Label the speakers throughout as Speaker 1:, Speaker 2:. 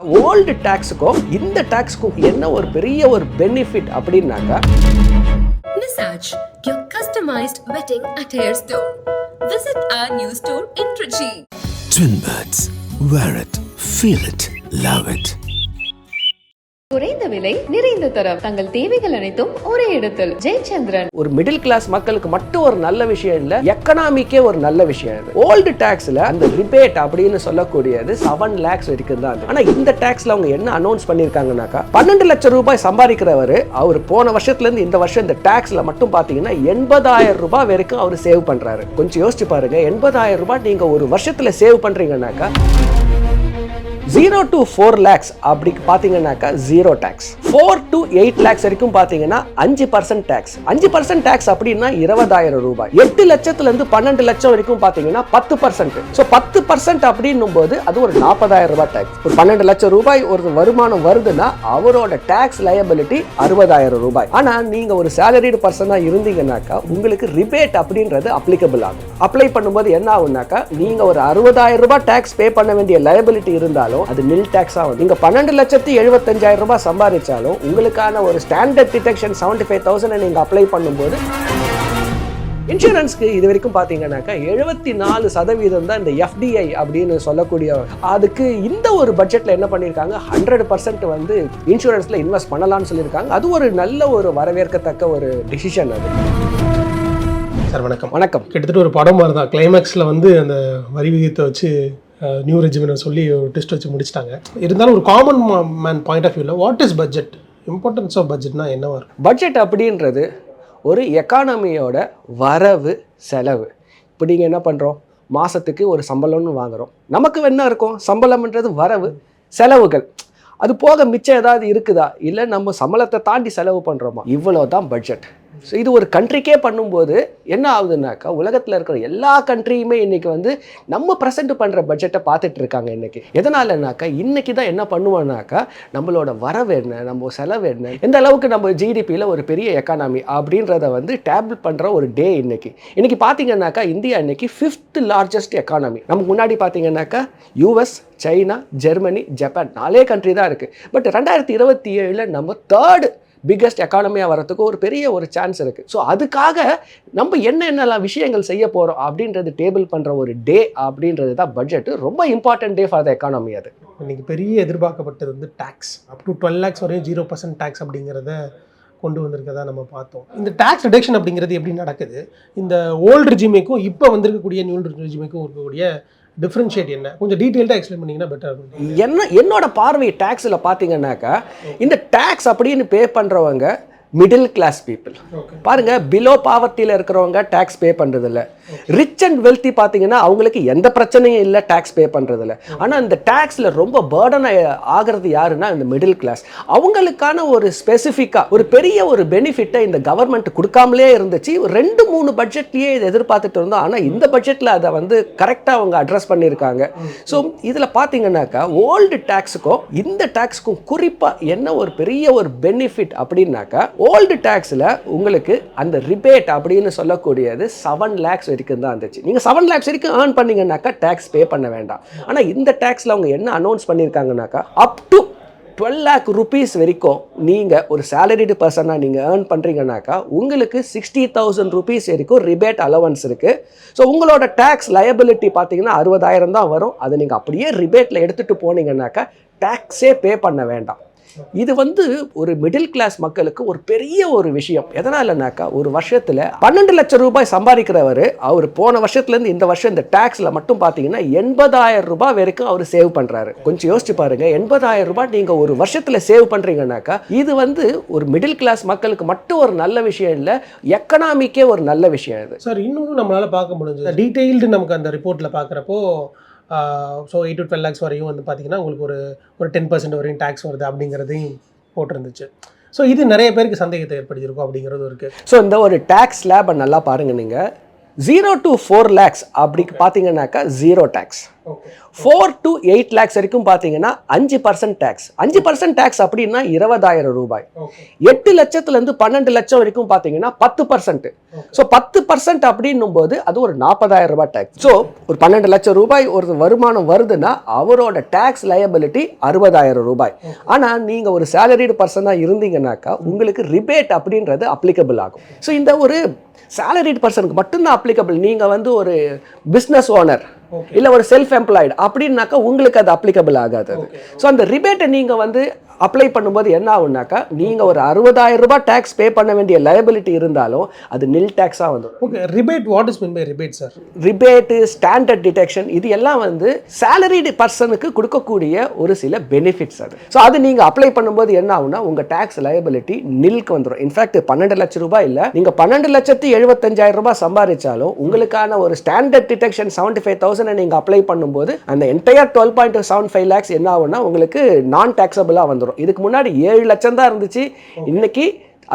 Speaker 1: Old டேக்ஸுக்கும் இந்த டேக்ஸுக்கும் என்ன ஒரு பெரிய ஒரு பெனிஃபிட் அப்படின்னாக்கா
Speaker 2: Nisaj, your customized wedding attire store. Visit our new store in Trichy.
Speaker 3: Twin Birds. Wear it, feel it, love it.
Speaker 4: குறைந்த விலை நிறைந்த தரம். தங்கள் தேவைகள் அனைத்தும் ஒரே இடத்தில். ஜெயச்சந்திரன்.
Speaker 1: ஒரு மிடில் கிளாஸ் மக்களுக்கு மட்டும் ஒரு நல்ல விஷயம் இல்ல எக்கனாமிக்கே ஒரு நல்ல விஷயம் இது ஓல்டு டாக்ஸ்ல அந்த ரிபேட் அப்படின்னு சொல்லக்கூடியது செவன் லேக்ஸ் வரைக்கும் தான் ஆனா இந்த டாக்ஸ்ல அவங்க என்ன அனௌன்ஸ் பண்ணிருக்காங்கனாக்கா பன்னெண்டு லட்சம் ரூபாய் சம்பாதிக்கிறவர் அவர் போன வருஷத்துல இருந்து இந்த வருஷம் இந்த டாக்ஸ்ல மட்டும் பாத்தீங்கன்னா எண்பதாயிரம் ரூபாய் வரைக்கும் அவர் சேவ் பண்றாரு. கொஞ்சம் யோசிச்சு பாருங்க எண்பதாயிரம் ரூபாய் நீங்க ஒரு வருஷத்துல சேவ் பண்றீங்கன்னாக்கா ஜீரோ டு ஃபோர் லேக்ஸ் அப்படி பார்த்தீங்கன்னாக்கா zero tax four to eight lakhs வரைக்கும் பார்த்தீங்கன்னா அஞ்சு பர்சன்ட் டேக்ஸ் அஞ்சு பர்சன்ட் டேக்ஸ் அப்படின்னா இருபதாயிரம் ரூபாய். எட்டு லட்சத்துல இருந்து பன்னெண்டு லட்சம் வரைக்கும் பார்த்தீங்கன்னா பத்து பர்சன்ட் ஸோ பத்து பர்சன்ட் அப்படின்னும் போது அது ஒரு நாற்பதாயிரம் ரூபாய் டேக்ஸ் ஒரு பன்னெண்டு லட்சம் ரூபாய் ஒரு வருமானம் வருதுன்னா அவரோட டேக்ஸ் லயபிலிட்டி அறுபதாயிரம் ரூபாய். ஆனால் நீங்கள் ஒரு சேலரிடு பர்சனாக இருந்தீங்கன்னாக்கா உங்களுக்கு ரிபேட் அப்படின்றது அப்ளிகபிள் ஆகும். அப்ளை பண்ணும்போது என்ன ஆகுனாக்கா நீங்கள் ஒரு அறுபதாயிரம் ரூபாய் டேக்ஸ் பே பண்ண வேண்டிய லயபிலிட்டி இருந்தாலும் அது நில் டேக்ஸ் ஆகும் நீங்க பன்னெண்டு லட்சத்தி எழுபத்தஞ்சாயிரம் ரூபாய் சம்பாதிச்சாலும் உங்களுக்கான ஒரு standard deduction seventy five thousand நீங்க அப்ளை பண்ணும்போது இன்சூரன்ஸ்க்கு இது வரைக்கும் பார்த்தீங்கன்னாக்கா எழுபத்தி நாலு சதவீதம் தான் இந்த எஃப்டிஐ அப்படின்னு சொல்லக்கூடிய அதுக்கு இந்த ஒரு பட்ஜெட்டில் என்ன பண்ணியிருக்காங்க ஹண்ட்ரட் பர்சன்ட் வந்து இன்சூரன்ஸில் இன்வெஸ்ட் பண்ணலாம்னு சொல்லியிருக்காங்க அது ஒரு நல்ல ஒரு வரவேற்கத்தக்க ஒரு டிசிஷன் அது.
Speaker 5: சார் வணக்கம்.
Speaker 1: வணக்கம்.
Speaker 5: கிட்டத்தட்ட ஒரு படம் மாதிரி தான். கிளைமேக்ஸில் வந்து அந்த வரி விகிதத்தை வச்சு நியூ ரெஜிமெண்ட் சொல்லி ஒரு டெஸ்ட் வச்சு முடிச்சிட்டாங்க. இருந்தாலும் ஒரு காமன் மேன் பாயிண்ட் ஆஃப் வியூவில் what is budget importance of பட்ஜெட்னா என்னவா இருக்கும்?
Speaker 1: பட்ஜெட் அப்படின்றது ஒரு எக்கானமியோட வரவு செலவு. இப்போ நீங்கள் என்ன பண்ணுறோம் மாதத்துக்கு ஒரு சம்பளம்னு வாங்குகிறோம் நமக்கு என்ன இருக்கும்? சம்பளம்ன்றது வரவு செலவுகள். அது போக மிச்சம் ஏதாவது இருக்குதா? இல்லை நம்ம சம்பளத்தை தாண்டி செலவு பண்ணுறோமா இவ்வளோ தான் பட்ஜெட் ஸோ இது ஒரு கண்ட்ரிக்கே பண்ணும்போது என்ன ஆகுதுன்னாக்கா உலகத்தில் இருக்கிற எல்லா கண்ட்ரியுமே இன்னைக்கு வந்து நம்ம ப்ரெசென்ட் பண்ணுற பட்ஜெட்டை பார்த்துட்டு இருக்காங்க இன்னைக்கு. எதனாலனாக்கா இன்னைக்கு தான் என்ன பண்ணுவோம்னாக்கா நம்மளோட வரவு என்ன நம்ம செலவு என்ன எந்த அளவுக்கு நம்ம ஜிடிபியில் ஒரு பெரிய எக்கானமி அப்படின்றத வந்து டேபிள் பண்ணுற ஒரு டே இன்னைக்கு. இன்னைக்கு பார்த்தீங்கன்னாக்கா இந்தியா இன்னைக்கு ஃபிஃப்த் லார்ஜஸ்ட் எக்கானமி நமக்கு முன்னாடி பார்த்தீங்கன்னாக்கா யூஎஸ் சைனா ஜெர்மனி ஜப்பான் நாலே கண்ட்ரி தான் இருக்குது பட் ரெண்டாயிரத்தி இருபத்தி ஏழில் நம்ம தேர்டு பிக்கஸ்ட் எக்கானமியாக வரதுக்கு ஒரு பெரிய ஒரு சான்ஸ் இருக்குது ஸோ அதுக்காக நம்ம என்ன என்னெல்லாம் விஷயங்கள் செய்ய போகிறோம் அப்படின்றது டேபிள் பண்ணுற ஒரு டே அப்படின்றது தான் பட்ஜெட் ரொம்ப important day for the economy அது.
Speaker 5: இன்னைக்கு பெரிய எதிர்பார்க்கப்பட்டது வந்து tax up to twelve lakhs வரையும் ஜீரோ பர்சன்ட் டேக்ஸ் அப்படிங்கிறத கொண்டு வந்திருக்கதா நம்ம பார்த்தோம். இந்த டேக்ஸ் ரிடக்ஷன் அப்படிங்கிறது எப்படி நடக்குது? இந்த ஓல்டு ரிஜிமேக்கும் இப்போ வந்திருக்கக்கூடிய நியூ ரிஜிமேக்கும் இருக்கக்கூடிய டிஃப்ரென்ஷியேட் என்ன? கொஞ்சம் டீட்டெயில்டாக எக்ஸ்பிளைன் பண்ணிங்கன்னா பெட்டர் இருக்கும்.
Speaker 1: என்ன என்னோட பார்வை டேக்ஸில் பார்த்தீங்கன்னாக்கா இந்த டேக்ஸ் அப்படின்னு பே பண்ணுறவங்க மிடில் கிளாஸ் பீப்புள் பாருங்க பிலோ பாவர்ட்டியில் இருக்கிறவங்க டேக்ஸ் பே பண்ணுறதில்ல ரிச் அண்ட் வெல்த்தி பார்த்தீங்கன்னா அவங்களுக்கு எந்த பிரச்சனையும் இல்லை டேக்ஸ் பே பண்ணுறதில்ல ஆனால் இந்த டேக்ஸில் ரொம்ப பேர்டன் ஆகிறது யாருன்னா இந்த மிடில் கிளாஸ் அவங்களுக்கான ஒரு ஸ்பெசிஃபிக்காக ஒரு பெரிய ஒரு பெனிஃபிட்டை இந்த கவர்மெண்ட் கொடுக்காமலே இருந்துச்சு. ஒரு ரெண்டு மூணு பட்ஜெட்லேயே இதை எதிர்பார்த்துட்டு இருந்தோம். ஆனால் இந்த பட்ஜெட்டில் அதை வந்து கரெக்டாக அவங்க அட்ரஸ் பண்ணியிருக்காங்க. ஸோ இதில் பார்த்தீங்கன்னாக்கா ஓல்டு டேக்ஸுக்கும் இந்த டேக்ஸுக்கும் குறிப்பாக என்ன ஒரு பெரிய ஒரு பெனிஃபிட் அப்படின்னாக்கா ஓல்டு டேக்ஸில் உங்களுக்கு அந்த ரிபேட் அப்படின்னு சொல்லக்கூடியது செவன் லேக்ஸ் வரைக்கும் தான் இருந்துச்சு. நீங்கள் செவன் லேக்ஸ் வரைக்கும் ஏர்ன் பண்ணீங்கன்னாக்கா டேக்ஸ் பே பண்ண வேண்டாம். ஆனால் இந்த டேக்ஸில் அவங்க என்ன announce பண்ணியிருக்காங்கனாக்கா up to twelve lakh rupees வரைக்கும் நீங்கள் ஒரு சேலரிடு பர்சனாக நீங்கள் ஏர்ன் பண்ணுறீங்கனாக்கா உங்களுக்கு சிக்ஸ்டி தௌசண்ட் ருபீஸ் வரைக்கும் ரிபேட் அலவன்ஸ் இருக்குது ஸோ உங்களோட டேக்ஸ் லயபிலிட்டி பார்த்தீங்கன்னா அறுபதாயிரம் தான் வரும். அதை நீங்கள் அப்படியே ரிபேட்டில் எடுத்துகிட்டு போனீங்கன்னாக்கா டேக்ஸே பே பண்ண வேண்டாம். இது வந்து ஒரு மிடில் கிளாஸ் மக்களுக்கு ஒரு பெரிய ஒரு விஷயம். எதனாலனாக்கா ஒரு வருஷத்தில் பன்னெண்டு லட்சம் ரூபாய் சம்பாதிக்கிறவர் அவர் போன வருஷத்துலேருந்து இந்த வருஷம் இந்த டேக்ஸில் மட்டும் பார்த்தீங்கன்னா எண்பதாயிரம் ரூபாய் வரைக்கும் அவர் சேவ் பண்ணுறாரு கொஞ்சம் யோசிச்சு பாருங்க எண்பதாயிரம் ரூபாய் நீங்கள் ஒரு வருஷத்தில் சேவ் பண்ணுறீங்கனாக்கா இது வந்து ஒரு மிடில் கிளாஸ் மக்களுக்கு மட்டும் ஒரு நல்ல விஷயம் இல்லை எக்கனாமிக்கே ஒரு நல்ல விஷயம் இது.
Speaker 5: சார் இன்னொன்று நம்மளால் பார்க்க முடிஞ்சது. டீட்டெயில்டு நமக்கு அந்த ரிப்போர்ட்டில் பார்க்குறப்போ so eight to twelve lakhs வரையும் வந்து பார்த்தீங்கன்னா உங்களுக்கு ஒரு ஒரு டென் பர்சன்ட் வரையும் டேக்ஸ் வருது அப்படிங்கிறதையும் போட்டிருந்துச்சு. ஸோ இது நிறைய பேருக்கு சந்தேகத்தை ஏற்படுத்தியிருக்கும் அப்படிங்கிறது இருக்குது
Speaker 1: ஸோ இந்த ஒரு டேக்ஸ் ஸ்லாபை நல்லா பாருங்க நீங்க. ஜீரோ டு ஃபோர் லேக்ஸ் அப்படி பார்த்தீங்கன்னாக்கா zero tax four to eight lakhs வரைக்கும் பார்த்தீங்கன்னா அஞ்சு பர்சன்ட் டேக்ஸ் அஞ்சு பர்சன்ட் டேக்ஸ் அப்படின்னா இருபதாயிரம் ரூபாய். எட்டு லட்சத்துலேருந்து பன்னெண்டு லட்சம் வரைக்கும் பார்த்தீங்கன்னா பத்து பர்சன்ட் ஸோ பத்து பர்சன்ட் அப்படின்னும் போது அது ஒரு நாற்பதாயிரம் ரூபாய் டேக்ஸ் ஸோ ஒரு பன்னெண்டு லட்சம் ரூபாய் ஒரு வருமானம் வருதுன்னா அவரோட டேக்ஸ் லயபிலிட்டி அறுபதாயிரம் ரூபாய். ஆனால் நீங்கள் ஒரு சேலரிடு பர்சனாக இருந்தீங்கன்னாக்கா உங்களுக்கு ரிபேட் அப்படின்றது அப்ளிகபிள் ஆகும். ஸோ இந்த ஒரு சேலரிடு பர்சனுக்கு மட்டும்தான் அப்ளிகபிள் நீங்கள் வந்து ஒரு பிஸ்னஸ் ஓனர் இல்லை ஒரு செல்ஃப் எம்ப்ளாய்டு அப்படின்னாக்கா உங்களுக்கு அது அப்ளிகபிள் ஆகாது. அது ஸோ அந்த ரிபேட்டை நீங்கள் வந்து அப்ளை பண்ணும்போது என்ன ஆகுனாக்கா நீங்கள் ஒரு அறுபதாயிரம் ரூபாய் டேக்ஸ் பே பண்ண வேண்டிய லயபிலிட்டி இருந்தாலும் அது நில் டேக்ஸாக வந்துடும்
Speaker 5: okay rebate what is mean by rebate sir
Speaker 1: rebate standard deduction இது எல்லாம் வந்து சேலரிடு பர்சனுக்கு கொடுக்கக்கூடிய ஒரு சில பெனிஃபிட்ஸ் அது. ஸோ அது நீங்கள் அப்ளை பண்ணும்போது என்ன ஆகும்னா உங்கள் டேக்ஸ் லயபிலிட்டி நில்க்கு வந்துடும் இன்ஃபேக்ட் பன்னெண்டு லட்சம் ரூபாய் இல்லை நீங்கள் பன்னெண்டு லட்சத்தி எழுபத்தஞ்சாயிரம் ரூபாய் சம்பாதிச்சாலும் உங்களுக்கான ஒரு standard deduction seventy five thousand நீங்கள் அப்ளை பண்ணும்போது அந்த entire twelve point seven five lakhs என்ன ஆகும்னா உங்களுக்கு நான் டேக்ஸபிளாக வந்துடும் இதுக்கு முன்னாடி ஏழு லட்சம் தான் இருந்துச்சு. இன்னைக்கு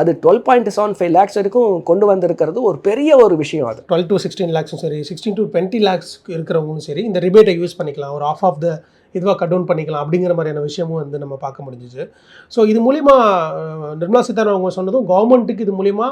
Speaker 1: அது twelve point seven five lakhs வரைக்கும் கொண்டு வந்திருக்கிறது ஒரு பெரிய ஒரு விஷயம் அது.
Speaker 5: டுவெல் டு சிக்ஸ்டீன் லேக்ஸும் சரி சிக்ஸ்டீன் டு டுவெண்ட்டி லேக்ஸ் இருக்கிறவங்களும் சரி இந்த ரிபேட்டை யூஸ் பண்ணிக்கலாம். ஒரு ஆஃப் ஆஃப் த இதுவாக கட் டவுன் பண்ணிக்கலாம் அப்படிங்கிற மாதிரியான விஷயமும் வந்து நம்ம பார்க்க முடிஞ்சுச்சு ஸோ இது மூலிமா நிர்மலா சீதாராமன் அவங்க சொன்னதும் கவர்மெண்ட்டுக்கு இது மூலிமா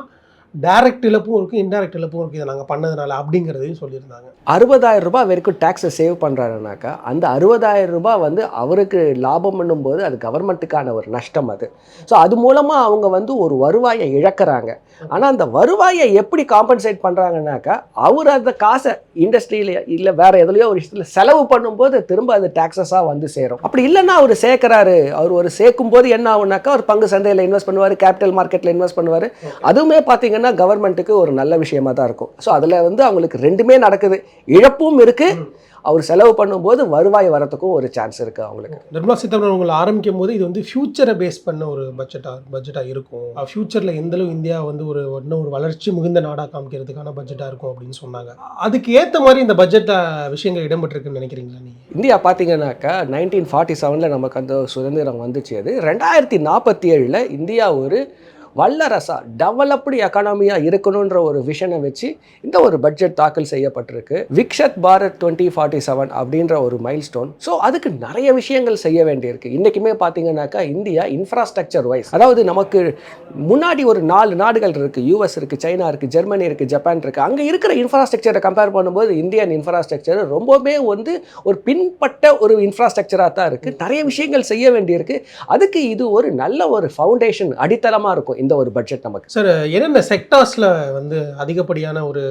Speaker 5: டைரக்ட் இழப்பும் இருக்குது இன்டைரக்ட் இழப்பும் இருக்குது இதை நாங்கள் பண்ணதுனால அப்படிங்கிறதையும் சொல்லியிருந்தாங்க.
Speaker 1: அறுபதாயிரம் ரூபாய் வரைக்கும் டேக்ஸை சேவ் பண்ணுறாருனாக்கா அந்த அறுபதாயிரம் ரூபாய் வந்து அவருக்கு லாபம் பண்ணும்போது அது கவர்மெண்ட்டுக்கான ஒரு நஷ்டம் அது. ஸோ அது மூலமாக அவங்க வந்து ஒரு வருவாயை இழக்கிறாங்க. ஆனால் அந்த வருவாயை எப்படி காம்பன்சேட் பண்ணுறாங்கனாக்கா அவர் அந்த காசை இண்டஸ்ட்ரியில் இல்லை வேற எதுலையோ ஒரு விஷயத்தில் செலவு பண்ணும்போது திரும்ப அது டேக்ஸஸாக வந்து சேரும். அப்படி இல்லைன்னா அவர் சேர்க்குறாரு. அவர் ஒரு சேர்க்கும் போது என்ன ஆகுனாக்கா ஒரு பங்கு சந்தையில் இன்வெஸ்ட் பண்ணுவார் கேபிட்டல் மார்க்கெட்டில் இன்வெஸ்ட் பண்ணுவார். அதுவுமே பார்த்தீங்கன்னா கவர்மெண்ட்டுக்கு ஒரு நல்ல விஷயமா தான் இருக்கும். ஸோ அதில் வந்து அவங்களுக்கு ரெண்டுமே நடக்குது. இழப்பும் இருக்குது அவர் செலவு பண்ணும்போது வருவாய் வரத்துக்கும் ஒரு சான்ஸ் இருக்குது அவங்களுக்கு.
Speaker 5: நிர்மலா சீதாராமன் உங்களை ஆரம்பிக்கும் போது இது வந்து ஃபியூச்சரை பேஸ் பண்ண ஒரு பட்ஜெட்டாக பட்ஜெட்டாக இருக்கும். ஃபியூச்சரில் எந்தளவு இந்தியா வந்து ஒரு இன்னும் ஒரு வளர்ச்சி மிகுந்த நாடாக காமிக்கிறதுக்கான பட்ஜெட்டாக இருக்கும் அப்படின்னு சொன்னாங்க. அதுக்கு ஏற்ற மாதிரி இந்த பட்ஜெட்டில் விஷயங்கள் இடம்பெற்றிருக்குன்னு நினைக்கிறீங்களா நீங்கள்
Speaker 1: இந்தியா பார்த்தீங்கன்னாக்கா நைன்டீன் ஃபார்ட்டி செவனில் நமக்கு அந்த சுதந்திரம் வந்துச்சு அது. ரெண்டாயிரத்தி நாற்பத்தி ஏழில் இந்தியா ஒரு வல்லரசா டெவலப்டு எக்கானமியாக இருக்கணுன்ற ஒரு விஷனை வச்சு இந்த ஒரு பட்ஜெட் தாக்கல் செய்யப்பட்டிருக்கு. Viksit Bharat twenty forty seven அப்படின்ற ஒரு மைல் ஸ்டோன் ஸோ அதுக்கு நிறைய விஷயங்கள் செய்ய வேண்டியிருக்கு. இன்றைக்குமே பார்த்தீங்கன்னாக்கா இந்தியா இன்ஃப்ராஸ்ட்ரக்சர் வைஸ் அதாவது நமக்கு முன்னாடி ஒரு நாலு நாடுகள் இருக்குது யூஎஸ் இருக்குது சைனா இருக்குது ஜெர்மனி இருக்குது ஜப்பான் இருக்குது அங்கே இருக்கிற இன்ஃப்ராஸ்ட்ரக்சரை கம்பேர் பண்ணும்போது இந்தியன் இன்ஃப்ராஸ்ட்ரக்சர் ரொம்பவே வந்து ஒரு பின்பட்ட ஒரு இன்ஃப்ராஸ்ட்ரக்சராக தான் இருக்குது நிறைய விஷயங்கள் செய்ய வேண்டியிருக்கு. அதுக்கு இது ஒரு நல்ல ஒரு ஃபவுண்டேஷன் அடித்தளமாக இருக்கும். இந்த ஒரு பட்ஜெட் நமக்கு.
Speaker 5: சார் என்னென்ன செக்டார்ஸில் வந்து அதிகப்படியான ஒரு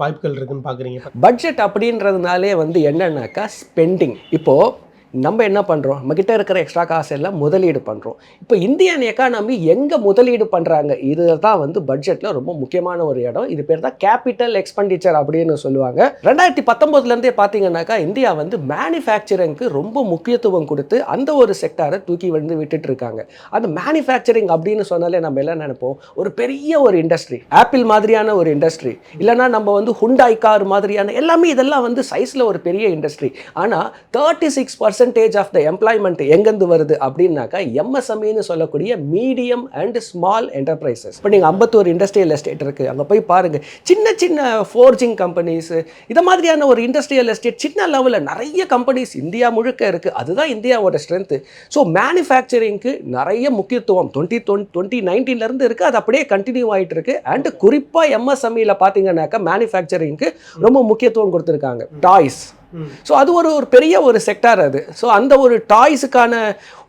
Speaker 5: வாய்ப்புகள் இருக்குன்னு பார்க்குறீங்க
Speaker 1: பட்ஜெட் அப்படின்றதுனாலே வந்து என்னன்னாக்கா ஸ்பெண்டிங் இப்போது நம்ம என்ன பண்ணுறோம் நம்மக்கிட்ட இருக்கிற எக்ஸ்ட்ரா காசு எல்லாம் முதலீடு பண்ணுறோம் இப்போ இந்தியன் எக்கானமி எங்கே முதலீடு பண்ணுறாங்க இது தான் வந்து பட்ஜெட்டில் ரொம்ப முக்கியமான ஒரு இடம். இது பேர் தான் கேபிட்டல் எக்ஸ்பெண்டிச்சர் அப்படின்னு சொல்லுவாங்க. ரெண்டாயிரத்தி பத்தொம்போதுலேருந்தே பார்த்தீங்கன்னாக்கா இந்தியா வந்து மேனுஃபேக்சரிங்க்கு ரொம்ப முக்கியத்துவம் கொடுத்து அந்த ஒரு செக்டாரை தூக்கி வந்து விட்டுட்டு இருக்காங்க. அந்த மேனுஃபேக்சரிங் அப்படின்னு சொன்னாலே நம்ம எல்லாம் நினைப்போம்? ஒரு பெரிய ஒரு இண்டஸ்ட்ரி ஆப்பிள் மாதிரியான ஒரு இண்டஸ்ட்ரி இல்லைன்னா நம்ம வந்து ஹுண்டாய் கார் மாதிரியான எல்லாமே இதெல்லாம் வந்து சைஸில் ஒரு பெரிய இண்டஸ்ட்ரி ஆனால் thirty six percentage of the employment எங்கேருந்து வருது அப்படின்னாக்கா எம்எஸ்எம்இன்னு சொல்லக்கூடிய மீடியம் அண்ட் ஸ்மால் என்டர்பிரைசஸ் இப்போ நீங்கள் ஐம்பத்தோரு இண்டஸ்ட்ரியல் எஸ்டேட் இருக்குது அங்கே போய் பாருங்கள் சின்ன சின்ன ஃபோர்ஜிங் கம்பெனிஸு இதை மாதிரியான ஒரு இண்டஸ்ட்ரியல் எஸ்டேட் சின்ன லெவலில் நிறைய கம்பெனிஸ் இந்தியா முழுக்க இருக்குது அதுதான் இந்தியாவோட ஸ்ட்ரென்த்து ஸோ மேனுஃபேக்சரிங்க்கு நிறைய முக்கியத்துவம். டுவெண்ட்டி டுவெண்ட்டி நைன்டீன்லேருந்து இருக்குது அது அப்படியே கண்டினியூ ஆகிட்டு இருக்கு. அண்ட் குறிப்பாக எம்எஸ்எம்இயில் பார்த்தீங்கன்னாக்கா மேனுஃபேக்சரிங்க்கு ரொம்ப முக்கியத்துவம் கொடுத்துருக்காங்க. டாய்ஸ் ஸோ அது ஒரு ஒரு பெரிய ஒரு செக்டார் அது. ஸோ அந்த ஒரு டாய்ஸுக்கான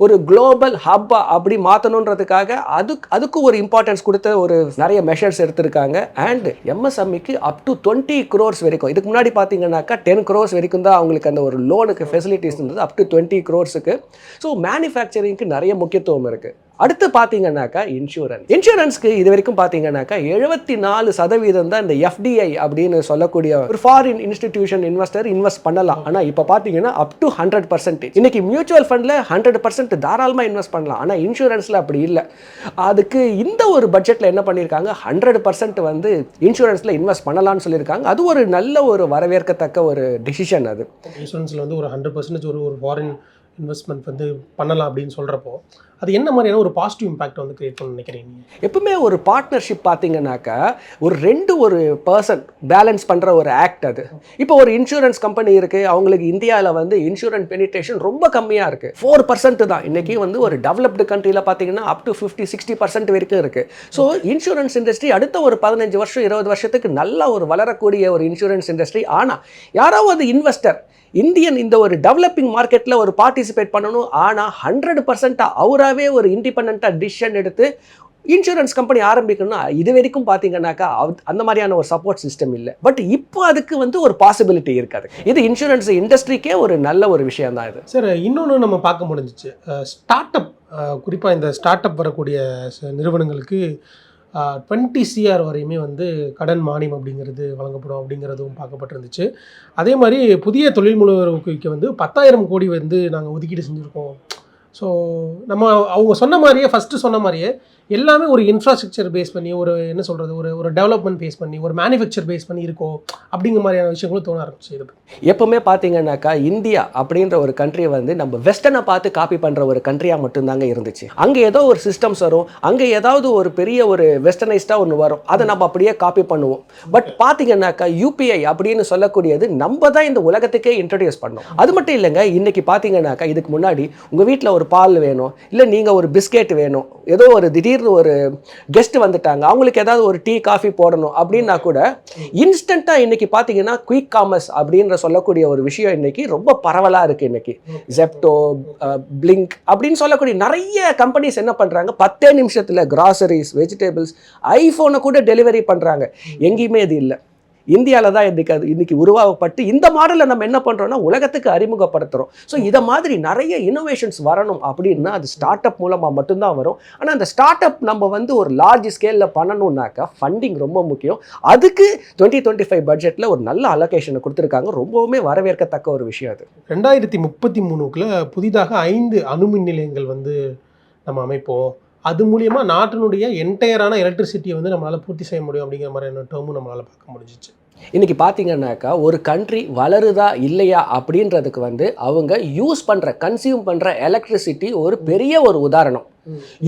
Speaker 1: ஒரு குளோபல் ஹப்பா அப்படி மாற்றணுன்றதுக்காக அதுக்கு அதுக்கு ஒரு இம்பார்ட்டன்ஸ் கொடுத்த ஒரு நிறைய மெஷர்ஸ் எடுத்திருக்காங்க. அண்ட் எம்எஸ்எம்இக்கு அப் டு டுவெண்ட்டி க்ரோர்ஸ் வரைக்கும். இதுக்கு முன்னாடி பார்த்தீங்கன்னாக்கா டென் க்ரோர்ஸ் வரைக்கும் தான் அவங்களுக்கு அந்த ஒரு லோனுக்கு ஃபெசிலிட்டிஸ் இருந்தது. அப் டு டுவெண்ட்டி க்ரோர்ஸுக்கு ஸோ மேனுஃபேக்சரிங்க்கு நிறைய முக்கியத்துவம் இருக்குது அடுத்து பார்த்தீங்கன்னாக்கா இன்சூரன்ஸ் இன்சூரன்ஸ்க்கு இது வரைக்கும் பார்த்தீங்கன்னாக்கா எழுபத்தி நாலு சதவீதம் தான் இந்த எஃப்டிஐ அப்படின்னு சொல்லக்கூடிய ஒரு ஃபாரின் இன்ஸ்டிடியூஷன் இன்வெஸ்டர் இன்வெஸ்ட் பண்ணலாம். ஆனால் இப்போ பார்த்தீங்கன்னா அப் டு ஹண்ட்ரட் பர்சன்டேஜ் இன்னைக்கு மியூச்சுவல் ஃபண்டில் ஹண்ட்ரட் பர்சன்ட் தாராளமாக இன்வெஸ்ட் பண்ணலாம். ஆனால் இன்சூரன்ஸில் அப்படி இல்லை. அதுக்கு இந்த ஒரு பட்ஜெட்டில் என்ன பண்ணியிருக்காங்க ஹண்ட்ரட் பர்சன்ட் வந்து இன்சூரன்ஸில் இன்வெஸ்ட் பண்ணலாம்னு சொல்லியிருக்காங்க அது ஒரு நல்ல ஒரு வரவேற்கத்தக்க ஒரு டிசிஷன் அது.
Speaker 5: இன்சூரன்ஸில் வந்து ஒரு ஹண்ட்ரட் பர்சன்டேஜ் ஒரு ஒரு ஃபாரின் இன்வெஸ்ட்மெண்ட் வந்து பண்ணலாம் அப்படின்னு சொல்கிறப்போ அது என்ன மாதிரியான ஒரு பாசிட்டிவ் இம்பாக்ட் வந்து கிரியேட் பண்ண நினைக்கிறீங்க?
Speaker 1: எப்பவுமே ஒரு பார்ட்னர்ஷிப் பார்த்தீங்கன்னாக்கா ஒரு ரெண்டு ஒரு பர்சன் பேலன்ஸ் பண்ணுற ஒரு ஆக்ட் அது. இப்போ ஒரு இன்சூரன்ஸ் கம்பெனி இருக்குது அவங்களுக்கு இந்தியாவில் வந்து இன்சூரன்ஸ் பெனிட்ரேஷன் ரொம்ப கம்மியாக இருக்குது ஃபோர் பர்சன்ட் தான். இன்றைக்கி வந்து ஒரு டெவலப்டு கண்ட்ரியில் பார்த்தீங்கன்னா up to fifty sixty percent வரைக்கும் இருக்குது ஸோ இன்சூரன்ஸ் இண்டஸ்ட்ரி அடுத்த ஒரு பதினஞ்சு வருஷம் இருபது வருஷத்துக்கு நல்ல ஒரு வளரக்கூடிய ஒரு இன்சூரன்ஸ் இண்டஸ்ட்ரி ஆனால் யாராவது இன்வெஸ்டர் இந்தியன் இந்த ஒரு டெவலப்பிங் மார்க்கெட்டில் ஒரு பார்ட்டிசிபேட் பண்ணணும். ஆனால் ஹண்ட்ரட் பர்சன்ட்டாக அவராகவே ஒரு இண்டிபெண்ட்டாக டிசிஷன் எடுத்து இன்சூரன்ஸ் கம்பெனி ஆரம்பிக்கணும்னா இது வரைக்கும் பார்த்தீங்கன்னாக்கா அந்த மாதிரியான ஒரு சப்போர்ட் சிஸ்டம் இல்லை. பட் இப்போ அதுக்கு வந்து ஒரு பாசிபிலிட்டி இருக்காது. இது இன்சூரன்ஸ் இண்டஸ்ட்ரிக்கே ஒரு நல்ல ஒரு விஷயம் தான் இது.
Speaker 5: சார் இன்னொன்று நம்ம பார்க்க முடிஞ்சிச்சு. ஸ்டார்ட் அப் குறிப்பாக இந்த ஸ்டார்ட் அப் வரக்கூடிய நிறுவனங்களுக்கு டுவெண்ட்டி சிஆர் வரையுமே வந்து கடன் மானியம் அப்படிங்கிறது வழங்கப்படும் அப்படிங்கிறதும் பார்க்கப்பட்டிருந்துச்சு. அதே மாதிரி புதிய தொழில் முனைவர் ஊக்குவிக்க வந்து பத்தாயிரம் கோடி வந்து நாங்கள் ஒதுக்கீடு செஞ்சுருக்கோம். ஸோ நம்ம அவங்க சொன்ன மாதிரியே ஃபஸ்ட்டு சொன்ன மாதிரியே எல்லாமே ஒரு இன்ஃப்ராஸ்ட்ரக்சர் பேஸ் பண்ணி ஒரு என்ன சொல்கிறது ஒரு ஒரு டெவலப்மெண்ட் பேஸ் பண்ணி ஒரு மேனுஃபேக்சர் பேஸ் பண்ணி இருக்கோ அப்படிங்கிற மாதிரியான விஷயங்களும் தோண ஆரம்பிச்சு இது
Speaker 1: எப்போவுமே பார்த்தீங்கன்னாக்கா இந்தியா அப்படின்ற ஒரு கண்ட்ரியை வந்து நம்ம வெஸ்டர்னை பார்த்து காப்பி பண்ணுற ஒரு கண்ட்ரியாக மட்டும்தாங்க இருந்துச்சு. அங்கே ஏதோ ஒரு சிஸ்டம்ஸ் வரும் அங்கே ஏதாவது ஒரு பெரிய ஒரு வெஸ்டர்னைஸ்டாக ஒன்று வரும் அதை நம்ம அப்படியே காப்பி பண்ணுவோம். பட் பார்த்தீங்கன்னாக்கா யூபிஐ அப்படின்னு சொல்லக்கூடியது நம்ம தான் இந்த உலகத்துக்கே இன்ட்ரடியூஸ் பண்ணோம். அது மட்டும் இல்லைங்க இன்னைக்கு பார்த்தீங்கன்னாக்கா இதுக்கு முன்னாடி உங்கள் வீட்டில் ஒரு பால் வேணும் இல்லை நீங்கள் ஒரு பிஸ்கெட் வேணும் ஏதோ ஒரு திடீர் திடீர்னு ஒரு கெஸ்ட் வந்துட்டாங்க. அவங்களுக்கு ஏதாவது ஒரு டீ காஃபி போடணும் அப்படின்னா கூட இன்ஸ்டண்ட்டாக இன்னைக்கு பார்த்தீங்கன்னா குயிக் காமர்ஸ் அப்படின்ற சொல்லக்கூடிய ஒரு விஷயம் இன்னைக்கு ரொம்ப பரவலாக இருக்குது இன்னைக்கு. ஜெப்டோ பிளிங்க் அப்படின்னு சொல்லக்கூடிய நிறைய கம்பெனிஸ் என்ன பண்ணுறாங்க பத்தே நிமிஷத்தில் கிராசரிஸ் வெஜிடபிள்ஸ் ஐஃபோனை கூட டெலிவரி பண்ணுறாங்க எங்கேயுமே இது இல்லை. இந்தியாவில் தான் இன்றைக்கி அது இன்னைக்கு உருவாக்கப்பட்டு இந்த மாடலில் நம்ம என்ன பண்ணுறோம்னா உலகத்துக்கு அறிமுகப்படுத்துகிறோம் ஸோ இதை மாதிரி நிறைய இனோவேஷன்ஸ் வரணும் அப்படின்னா அது ஸ்டார்ட் அப் மூலமாக மட்டும்தான் வரும். ஆனால் அந்த ஸ்டார்ட் அப் நம்ம வந்து ஒரு லார்ஜ் ஸ்கேலில் பண்ணணும்னாக்கா ஃபண்டிங் ரொம்ப முக்கியம். அதுக்கு டுவெண்ட்டி டுவெண்ட்டி ஃபைவ் பட்ஜெட்டில் ஒரு நல்ல அலோகேஷனை கொடுத்துருக்காங்க. ரொம்பவுமே வரவேற்கத்தக்க ஒரு விஷயம் அது.
Speaker 5: ரெண்டாயிரத்தி முப்பத்தி மூணுக்குள்ள புதிதாக ஐந்து அணுமின் நிலையங்கள் வந்து நம்ம அமைப்போம். அது மூலியமாக நாட்டினுடைய என்டையரான எலக்ட்ரிசிட்டியை வந்து நம்மளால் பூர்த்தி செய்ய முடியும் அப்படிங்கிற மாதிரியான டேர்மும் நம்மளால் பார்க்க முடிஞ்சிச்சு.
Speaker 1: இன்றைக்கி பார்த்தீங்கன்னாக்கா ஒரு கண்ட்ரி வளருதா இல்லையா அப்படின்றதுக்கு வந்து அவங்க யூஸ் பண்ணுற கன்சியூம் பண்ணுற எலக்ட்ரிசிட்டி ஒரு பெரிய ஒரு உதாரணம்.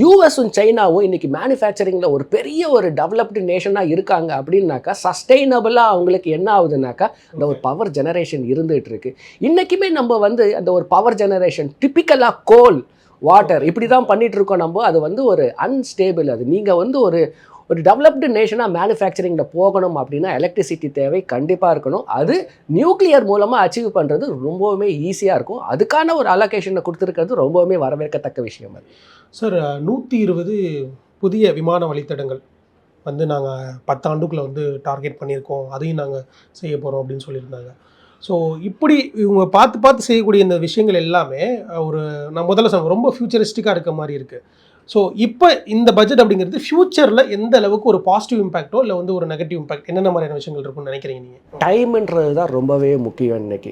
Speaker 1: யூஎஸும் சைனாவும் இன்னைக்கு மேனுஃபேக்சரிங்கில் ஒரு பெரிய ஒரு டெவலப்டு நேஷனாக இருக்காங்க அப்படின்னாக்கா சஸ்டெயினபிளாக அவங்களுக்கு என்ன ஆகுதுனாக்கா அந்த ஒரு பவர் ஜெனரேஷன் இருந்துகிட்டு இருக்கு. இன்றைக்குமே நம்ம வந்து அந்த ஒரு பவர் ஜெனரேஷன் டிப்பிக்கலாக கோல் வாட்டர் இப்படி தான் பண்ணிகிட்ருக்கோம் இருக்கோம் நம்ம. அது வந்து ஒரு அன்ஸ்டேபிள் அது நீங்கள் வந்து ஒரு ஒரு டெவலப்டு நேஷனாக மேனுஃபேக்சரிங்கில் போகணும் அப்படின்னா எலக்ட்ரிசிட்டி தேவை கண்டிப்பாக இருக்கணும். அது நியூக்ளியர் மூலமாக அச்சீவ் பண்ணுறது ரொம்பவுமே ஈஸியாக இருக்கும். அதுக்கான ஒரு அலோகேஷனை கொடுத்துருக்கிறது ரொம்பவுமே வரவேற்கத்தக்க விஷயம் அது.
Speaker 5: சார் நூற்றி இருபது புதிய விமான வழித்தடங்கள் வந்து நாங்கள் பத்தாண்டுக்குள்ளே வந்து டார்கெட் பண்ணியிருக்கோம். அதையும் நாங்கள் செய்ய போகிறோம் அப்படின்னு சொல்லியிருந்தாங்க. ஸோ இப்படி இவங்க பார்த்து பார்த்து செய்யக்கூடிய இந்த விஷயங்கள் எல்லாமே ஒரு நான் முதல்ல சொன்னேன் ரொம்ப ஃபியூச்சரிஸ்டிக்காக இருக்க மாதிரி இருக்குது ஸோ இப்போ இந்த பட்ஜெட் அப்படிங்கிறது ஃபியூச்சரில் எந்த அளவுக்கு ஒரு பாசிட்டிவ் இம்பாக்ட்டோ இல்லை வந்து ஒரு நெகட்டிவ் இம்பாக்ட் என்னென்ன மாதிரியான விஷயங்கள் இருக்கும்னு நினைக்கிறீங்க நீங்கள்
Speaker 1: டைம்ன்றது தான் ரொம்பவே முக்கியம் இன்னைக்கு.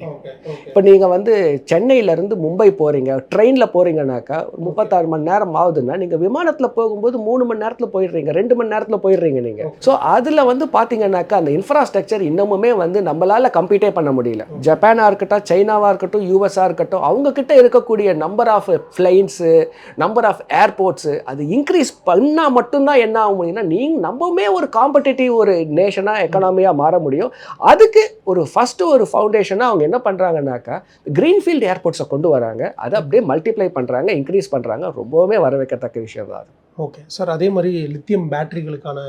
Speaker 1: இப்போ நீங்கள் வந்து சென்னையிலேருந்து மும்பை போகிறீங்க ட்ரெயினில் போகிறீங்கனாக்கா முப்பத்தாறு மணி நேரம் ஆகுதுன்னா நீங்கள் விமானத்தில் போகும்போது மூணு மணி நேரத்தில் போயிடுறீங்க ரெண்டு மணி நேரத்தில் போயிடுறீங்க நீங்கள் ஸோ அதில் வந்து பார்த்தீங்கன்னாக்கா அந்த இன்ஃப்ராஸ்ட்ரக்சர் இன்னமுமே வந்து நம்மளால் கம்ப்ளீட்டே பண்ண முடியல. ஜப்பானாக இருக்கட்டும் சைனாவாக இருக்கட்டும் யூஎஸ்ஆ இருக்கட்டும் அவங்க கிட்ட இருக்கக்கூடிய number of planes number of airports அது இன்க்ரீஸ் பண்ணால் மட்டும்தான் என்ன ஆக முடியும்னா நீங்கள் நம்மவுமே ஒரு காம்படிட்டிவ் ஒரு நேஷனாக எக்கனாமியாக மாற முடியும். அதுக்கு ஒரு ஃபஸ்ட்டு ஒரு ஃபவுண்டேஷனாக அவங்க என்ன பண்ணுறாங்கனாக்கா க்ரீன்ஃபீல்டு ஏர்போர்ட்ஸை கொண்டு வராங்க. அதை அப்படியே மல்டிப்ளை பண்ணுறாங்க இன்க்ரீஸ் பண்ணுறாங்க ரொம்பவுமே வரவேற்கத்தக்க விஷயம் தான் அது.
Speaker 5: ஓகே சார் அதே மாதிரி லித்தியம் பேட்டரிகளுக்கான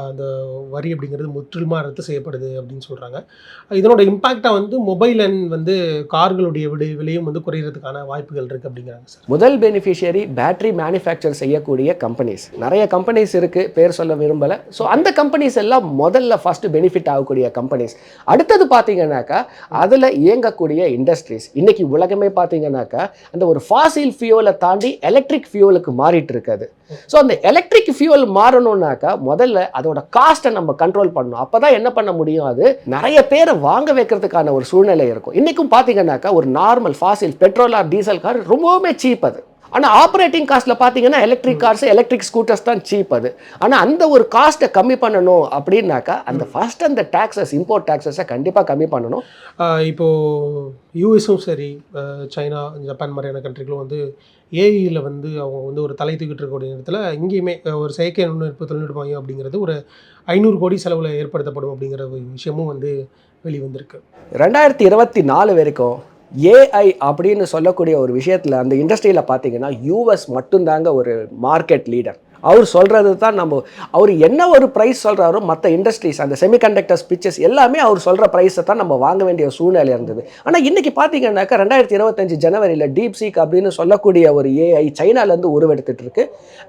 Speaker 5: அந்த வரி அப்படிங்கிறது முற்றிலுமாக ரத்து செய்யப்படுது அப்படின்னு சொல்கிறாங்க இதனோட இம்பாக்டாக வந்து மொபைல் அண்ட் வந்து கார்களுடைய விலை விலையும் வந்து குறையிறதுக்கான வாய்ப்புகள் இருக்குது அப்படிங்கிறாங்க சார்.
Speaker 1: முதல் பெனிஃபிஷியரி பேட்டரி மேனுஃபேக்சர் செய்யக்கூடிய கம்பெனிஸ் நிறைய கம்பெனிஸ் இருக்குது பேர் சொல்ல விரும்பலை. ஸோ அந்த கம்பெனிஸ் எல்லாம் முதல்ல ஃபஸ்ட்டு பெனிஃபிட் ஆகக்கூடிய கம்பெனிஸ் அடுத்தது பார்த்தீங்கன்னாக்கா அதில் இயங்கக்கூடிய இண்டஸ்ட்ரீஸ் இன்றைக்கி உலகமே பார்த்தீங்கன்னாக்கா அந்த ஒரு ஃபாசில் ஃபியூவலை தாண்டி எலக்ட்ரிக் ஃபியூவலுக்கு மாறிட்டு இருக்குது ஸோ அந்த எலக்ட்ரிக் ஃபியூவல் மாறணும்னாக்கா முதல்ல அதோட காஸ்ட்டை நம்ம கண்ட்ரோல் பண்ணணும். அப்போ தான் என்ன பண்ண முடியும் அது? நிறைய பேரை வாங்க வைக்கிறதுக்கான ஒரு சூழ்நிலை இருக்கும். இன்றைக்கும் பார்த்தீங்கன்னாக்கா ஒரு normal fossil petrol or diesel car ரொம்பவுமே சீப் அது. ஆனால் ஆப்ரேட்டிங் காஸ்ட்டில் பார்த்தீங்கன்னா எலக்ட்ரிக் கார்ஸ் எலக்ட்ரிக் ஸ்கூட்டர்ஸ் தான் சீப் அது. ஆனால் அந்த ஒரு காஸ்ட்டை கம்மி பண்ணணும் அப்படின்னாக்கா அந்த ஃபர்ஸ்ட் அந்த டாக்ஸஸ் இம்போர்ட் டாக்ஸஸை கண்டிப்பாக கம்மி பண்ணணும்.
Speaker 5: ஆஹ் இப்போ யூஎஸும் சரி சைனா ஜப்பான் மாதிரியான கண்ட்ரிகளும் வந்து ஏஐயில் வந்து அவங்க வந்து ஒரு தலை தூக்கிட்டு இருக்கக்கூடிய நேரத்தில் இங்கேயுமே ஒரு செயற்கை நுண்ணறிவு தொழில்நுட்ப மையம் அப்படிங்கிறது ஒரு ஐநூறு கோடி செலவில் ஏற்படுத்தப்படும் அப்படிங்கிற ஒரு விஷயமும் வந்து வெளிவந்திருக்கு.
Speaker 1: ரெண்டாயிரத்தி இருபத்தி நாலு வரைக்கும் ஏஐ அப்படின்னு சொல்லக்கூடிய ஒரு விஷயத்தில் அந்த இண்டஸ்ட்ரியில் பார்த்தீங்கன்னா யூஎஸ் மட்டும்தாங்க ஒரு மார்க்கெட் லீடர் அவர் சொல்கிறது தான் நம்ம அவர் என்ன ஒரு ப்ரைஸ் சொல்கிறாரோ மற்ற இண்டஸ்ட்ரீஸ் அந்த செமிகண்டக்டர்ஸ் பிக்சர்ஸ் எல்லாமே அவர் சொல்கிற ப்ரைஸை தான் நம்ம வாங்க வேண்டிய சூழ்நிலை இருந்தது. ஆனால் இன்றைக்கி பார்த்தீங்கன்னாக்கா ரெண்டாயிரத்தி இருபத்தஞ்சு ஜனவரியில் டீப் சீக் அப்படின்னு சொல்லக்கூடிய ஒரு ஏஐ சைனாலேருந்து உருவெடுத்துட்டு இருக்கு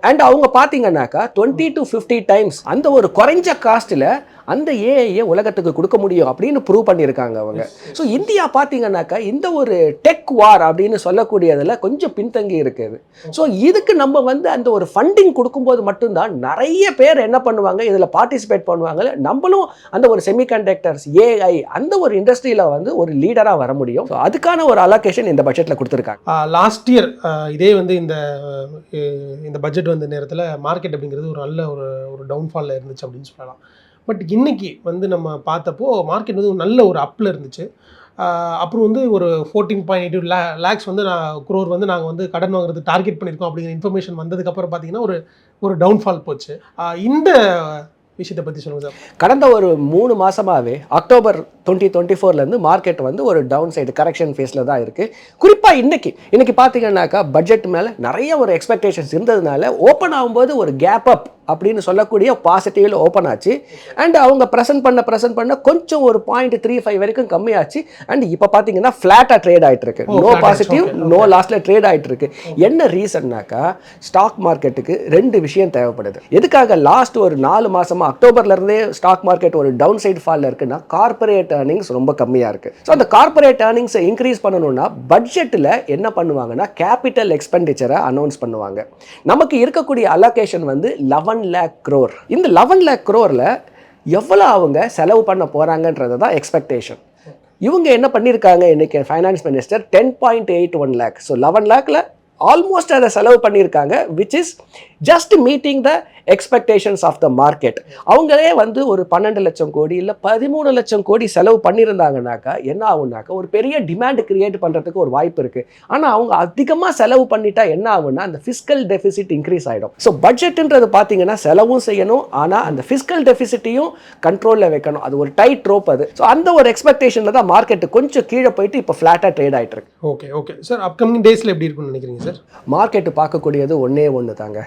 Speaker 1: அண்ட் அவங்க பார்த்தீங்கன்னாக்கா டுவெண்ட்டி டு ஃபிஃப்டி டைம்ஸ் அந்த ஒரு குறைஞ்ச காஸ்ட்டில் அந்த ஏஐயை உலகத்துக்கு கொடுக்க முடியும் அப்படின்னு ப்ரூவ் பண்ணியிருக்காங்க அவங்க. ஸோ இந்தியா பார்த்தீங்கன்னாக்கா இந்த ஒரு டெக் வார் அப்படின்னு சொல்லக்கூடியதில் கொஞ்சம் பின்தங்கி இருக்குது. ஸோ இதுக்கு நம்ம வந்து அந்த ஒரு ஃபண்டிங் போகும்போது மட்டும்தான் நிறைய பேர் என்ன பண்ணுவாங்க? இதில் பார்ட்டிசிபேட் பண்ணுவாங்க நம்மளும் அந்த ஒரு செமிகண்டக்டர்ஸ் ஏஐ அந்த ஒரு இண்டஸ்ட்ரியில் வந்து ஒரு லீடராக வர முடியும். ஸோ அதுக்கான ஒரு அலோகேஷன் இந்த பட்ஜெட்டில் கொடுத்துருக்காங்க.
Speaker 5: லாஸ்ட் இயர் இதே வந்து இந்த இந்த பட்ஜெட் வந்த நேரத்தில் மார்க்கெட் அப்படிங்கிறது ஒரு நல்ல ஒரு ஒரு டவுன்ஃபாலில் இருந்துச்சு அப்படின்னு சொல்லலாம். பட் இன்னைக்கு வந்து நம்ம பார்த்தப்போ மார்க்கெட் வந்து ஒரு நல்ல ஒரு அப்பில் இருந்துச்சு. அப்புறம் வந்து ஒரு ஃபோர்டீன் பாயிண்ட் எயிட் லே லேக்ஸ் வந்து நான் குரோர் வந்து நாங்கள் வந்து கடன் வாங்குறது டார்கெட் பண்ணியிருக்கோம் அப்படிங்கிற இன்ஃபர்மேஷன் வந்ததுக்கப்புறம் பார்த்தீங்கன்னா ஒரு ஒரு டவுன்ஃபால் போச்சு. இந்த விஷயத்தை பற்றி சொல்லுங்கள் சார்.
Speaker 1: கடந்த ஒரு மூணு மாதமாகவே அக்டோபர் டுவெண்ட்டி டுவெண்ட்டி ஃபோர்லேருந்து மார்க்கெட் வந்து ஒரு டவுன் சைடு கரெக்ஷன் ஃபேஸில் தான் இருக்குது குறிப்பாக இன்னைக்கு இன்னைக்கு பார்த்தீங்கன்னாக்கா பட்ஜெட் மேலே நிறைய ஒரு எக்ஸ்பெக்டேஷன்ஸ் இருந்ததுனால ஓப்பன் ஆகும்போது ஒரு கேப் அப் அப்படின்னு சொல்லக்கூடிய பாசிட்டிவில் ஓப்பன் ஆச்சு. அண்ட் அவங்க ப்ரெசென்ட் பண்ண ப்ரெசென்ட் பண்ண கொஞ்சம் ஒரு பாயிண்ட் த்ரீ ஃபைவ் வரைக்கும் கம்மியாச்சு. அண்ட் இப்போ பார்த்தீங்கன்னா ஃப்ளாட்டாக ட்ரேட் ஆயிட்டு இருக்கு. நோ. பாசிட்டிவ் நோ லாஸ்ட்ல ட்ரேட் ஆயிட்டு இருக்கு. என்ன ரீசன்னாக்கா ஸ்டாக் மார்க்கெட்டுக்கு ரெண்டு விஷயம் தேவைப்படுது. எதுக்காக லாஸ்ட் ஒரு நாலு மாசமா அக்டோபர்ல இருந்தே ஸ்டாக் மார்க்கெட் ஒரு டவுன் சைடு ஃபால்ல இருக்குன்னா கார்பரேட் earnings ரொம்ப கம்மியா இருக்கு. ஸோ அந்த கார்பரேட் earnings இன்க்ரீஸ் பண்ணணும்னா பட்ஜெட்டில் என்ன பண்ணுவாங்கன்னா கேபிட்டல் எக்ஸ்பெண்டிச்சரை அனௌன்ஸ் பண்ணுவாங்க. நமக்கு இருக்கக்கூடிய அலோகேஷன் வந்து லெவன் லேக் க்ரோர் இந்த லெவன் லேக் க்ரோரில் எவ்வளோ அவங்க செலவு பண்ண போகிறாங்கன்றது தான் எக்ஸ்பெக்டேஷன் இவங்க என்ன பண்ணியிருக்காங்க இன்றைக்கி finance minister ten point eight one lakh so eleven லேக்கில் almost அதை செலவு பண்ணியிருக்காங்க which is just meeting the expectations of the market அவங்களே வந்து ஒரு பன்னெண்டு லட்சம் கோடி இல்லை பதிமூணு லட்சம் கோடி செலவு பண்ணியிருந்தாங்கனாக்கா என்ன ஆகுனாக்கா ஒரு பெரிய டிமாண்ட் கிரியேட் பண்ணுறதுக்கு ஒரு வாய்ப்பு இருக்குது ஆனால் அவங்க அதிகமாக செலவு பண்ணிட்டா என்ன ஆகும்னா அந்த ஃபிஸ்கல் டெபிசிட் இன்க்ரீஸ் ஆகிடும் ஸோ பட்ஜெட்டுன்றது பார்த்தீங்கன்னா செலவும் செய்யணும். ஆனால் அந்த ஃபிஸ்கல் டெபிசிட்டையும் கண்ட்ரோலில் வைக்கணும். அது ஒரு டைட் ரோப் அது. ஸோ அந்த ஒரு எக்ஸ்பெக்டேஷனில் தான் மார்க்கெட்டு கொஞ்சம் கீழே போயிட்டு இப்போ ஃப்ளாட்டாக ட்ரேட் ஆகிட்டு இருக்கு.
Speaker 5: ஓகே ஓகே சார் அப்கமிங் டேஸில் எப்படி இருக்கும்னு நினைக்கிறீங்க சார்
Speaker 1: மார்க்கெட்டு பார்க்கக்கூடியது ஒன்றே ஒன்று தாங்க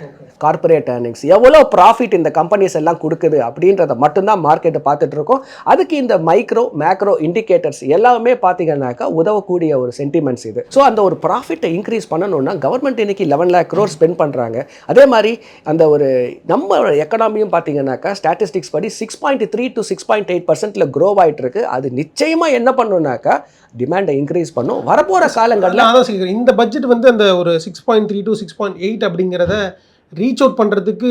Speaker 1: கார்ப்பரேட் earnings. எவ்வளோ எவ்வளோ ப்ராஃபிட் இந்த கம்பெனிஸ் எல்லாம் கொடுக்குது அப்படின்றத மட்டும்தான் மார்க்கெட்டை பார்த்துட்டு இருக்கோம். அதுக்கு இந்த மைக்ரோ மேக்ரோ இண்டிகேட்டர்ஸ் எல்லாமே பார்த்தீங்கன்னாக்கா உதவக்கூடிய ஒரு சென்டிமெண்ட்ஸ் இது. ஸோ அந்த ஒரு ப்ராஃபிட்டை இன்க்ரீஸ் பண்ணணும்னா கவர்மெண்ட் இன்னைக்கு லெவன் லேக் க்ரோர் ஸ்பெண்ட் பண்ணுறாங்க அதே மாதிரி அந்த ஒரு நம்ம எக்கனாமியும் பார்த்தீங்கன்னாக்கா ஸ்டாட்டிஸ்டிக்ஸ் படி six point three to six point eight பர்சன்ட்டில் grow ஆகிட்டு இருக்கு அது நிச்சயமாக என்ன பண்ணணும்னாக்கா டிமாண்டை இன்க்ரீஸ் பண்ணும். வரப்போகிற காலங்களில்
Speaker 5: இந்த பட்ஜெட் வந்து அந்த ஒரு six point three to six point eight அப்படிங்கிறத ரீச் அவுட் பண்ணுறதுக்கு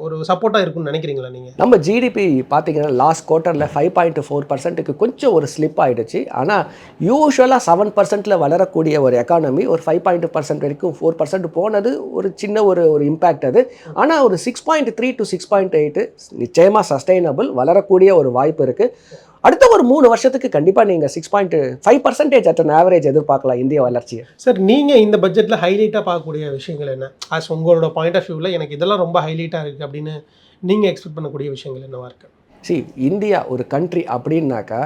Speaker 5: ஒரு சப்போர்ட்டாக இருக்கும்னு நினைக்கிறீங்களா நீங்கள்
Speaker 1: நம்ம ஜிடிபி பார்த்தீங்கன்னா லாஸ்ட் குவார்ட்டரில் ஃபைவ் பாயிண்ட் ஃபோர் பர்சன்ட்டுக்கு கொஞ்சம் ஒரு ஸ்லிப் ஆகிடுச்சு ஆனால் யூஸ்வலாக செவன் பர்சன்ட்டில் வளரக்கூடிய ஒரு எக்கானமி ஒரு ஃபைவ் பாயிண்ட் பர்சன்ட் வரைக்கும் ஃபோர் பர்சன்ட் போனது ஒரு சின்ன ஒரு ஒரு இம்பேக்ட் அது. ஆனால் ஒரு six point three to six point eight நிச்சயமாக சஸ்டைனபிள் வளரக்கூடிய ஒரு வாய்ப்பு இருக்குது அடுத்த ஒரு மூணு வருஷத்துக்கு கண்டிப்பாக நீங்கள் six point five percentage at average எதிர்பார்க்கலாம் இந்திய வளர்ச்சியை.
Speaker 5: சார் நீங்கள் இந்த பட்ஜெட்டில் ஹைலைட்டாக பார்க்கக்கூடிய விஷயங்கள் என்ன? ஆஸ் உங்களோட பாயிண்ட் ஆஃப் வியூவில் எனக்கு இதெல்லாம் ரொம்ப ஹைலைட்டாக இருக்குது அப்படின்னு நீங்கள் எக்ஸ்பெக்ட் பண்ணக்கூடிய விஷயங்கள் என்னவா இருக்கு?
Speaker 1: சி இந்தியா ஒரு கண்ட்ரி அப்படின்னாக்கா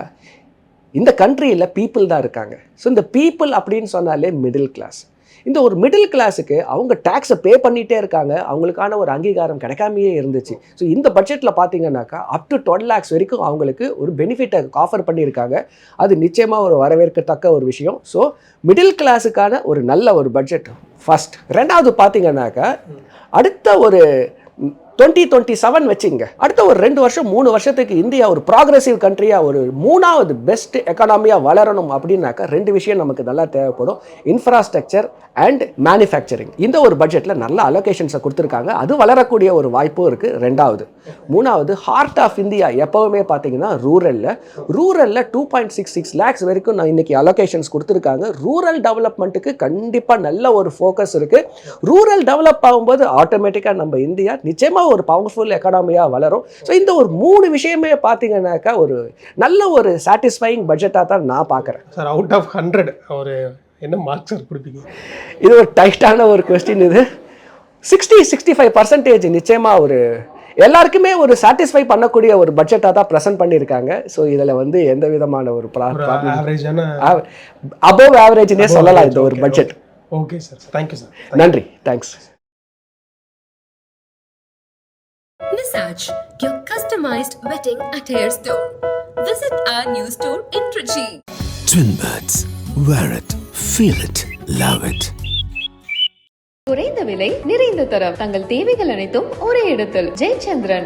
Speaker 1: இந்த கண்ட்ரியில் பீப்புள் தான் இருக்காங்க. ஸோ இந்த பீப்புள் அப்படின்னு சொன்னாலே மிடில் கிளாஸ் இந்த ஒரு மிடில் கிளாஸுக்கு அவங்க டேக்ஸை பே பண்ணிகிட்டே இருக்காங்க. அவங்களுக்கான ஒரு அங்கீகாரம் கிடைக்காமையே இருந்துச்சு. ஸோ இந்த பட்ஜெட்டில் பார்த்தீங்கன்னாக்கா அப் டு டுவெல் லேக்ஸ் வரைக்கும் அவங்களுக்கு ஒரு பெனிஃபிட்டை ஆஃபர் பண்ணியிருக்காங்க. அது நிச்சயமாக ஒரு வரவேற்கத்தக்க ஒரு விஷயம். ஸோ மிடில் கிளாஸுக்கான ஒரு நல்ல ஒரு பட்ஜெட் ஃபஸ்ட் ரெண்டாவது பார்த்தீங்கன்னாக்கா அடுத்த ஒரு டுவெண்ட்டி டுவெண்ட்டி செவன் வச்சுங்க. அடுத்த ஒரு ரெண்டு வருஷம் மூணு வருஷத்துக்கு இந்தியா ஒரு ப்ராக்ரெசிவ் கண்ட்ரியாக ஒரு மூணாவது பெஸ்ட் எக்கனாமியாக வளரணும் அப்படின்னாக்கா ரெண்டு விஷயம் நமக்கு நல்லா தேவைப்படும். இன்ஃப்ராஸ்ட்ரக்சர் அண்ட் மேனுஃபேக்சரிங் இந்த ஒரு பட்ஜெட்டில் நல்ல அலோகேஷன்ஸை கொடுத்துருக்காங்க. அது வளரக்கூடிய ஒரு வாய்ப்பும் இருக்குது ரெண்டாவது. மூணாவது ஹார்ட் ஆஃப் இந்தியா எப்போவுமே பார்த்தீங்கன்னா ரூரலில் ரூரலில் two point six six lakhs வரைக்கும் நான் இன்றைக்கி அலோகேஷன்ஸ் கொடுத்துருக்காங்க. ரூரல் டெவலப்மெண்ட்டுக்கு கண்டிப்பாக நல்ல ஒரு ஃபோக்கஸ் இருக்குது ரூரல் டெவலப் ஆகும்போது ஆட்டோமேட்டிக்காக நம்ம இந்தியா நிச்சயமாக ஒரு பவர்ஃபுல் எக்கனாமியாக வளரும். ஸோ இந்த ஒரு மூணு விஷயமே பார்த்தீங்கன்னாக்கா ஒரு நல்ல ஒரு சாட்டிஸ்ஃபைங் பட்ஜெட்டாக தான் நான் பார்க்குறேன்
Speaker 5: சார் அவுட் ஆஃப் ஹண்ட்ரட் ஒரு என்ன மார்க் சார் கொடுப்பீங்க?
Speaker 1: இது ஒரு டைட்டான ஒரு கொஸ்டின் இது. சிக்ஸ்டி சிக்ஸ்டி ஃபைவ் பர்சன்டேஜ் நிச்சயமாக ஒரு எல்லாருக்குமே ஒரு சாட்டிஸ்ஃபை பண்ணக்கூடிய ஒரு பட்ஜெட்டாக தான் ப்ரெசென்ட் பண்ணியிருக்காங்க ஸோ இதில் வந்து எந்த விதமான ஒரு அபோவ் ஆவரேஜ்னே சொல்லலாம் இந்த ஒரு budget
Speaker 5: okay sir thank you sir
Speaker 1: நன்றி. Thanks
Speaker 2: Visage, your customized wedding attire store. Visit our new store in Trichy.
Speaker 3: Twin birds. Wear it. Feel it. Love it.
Speaker 4: குறைந்த விலை நிறைந்த தரம் தங்கள் தேவைகள் அனைத்தும் ஒரே இடத்தில் ஜெயச்சந்திரன்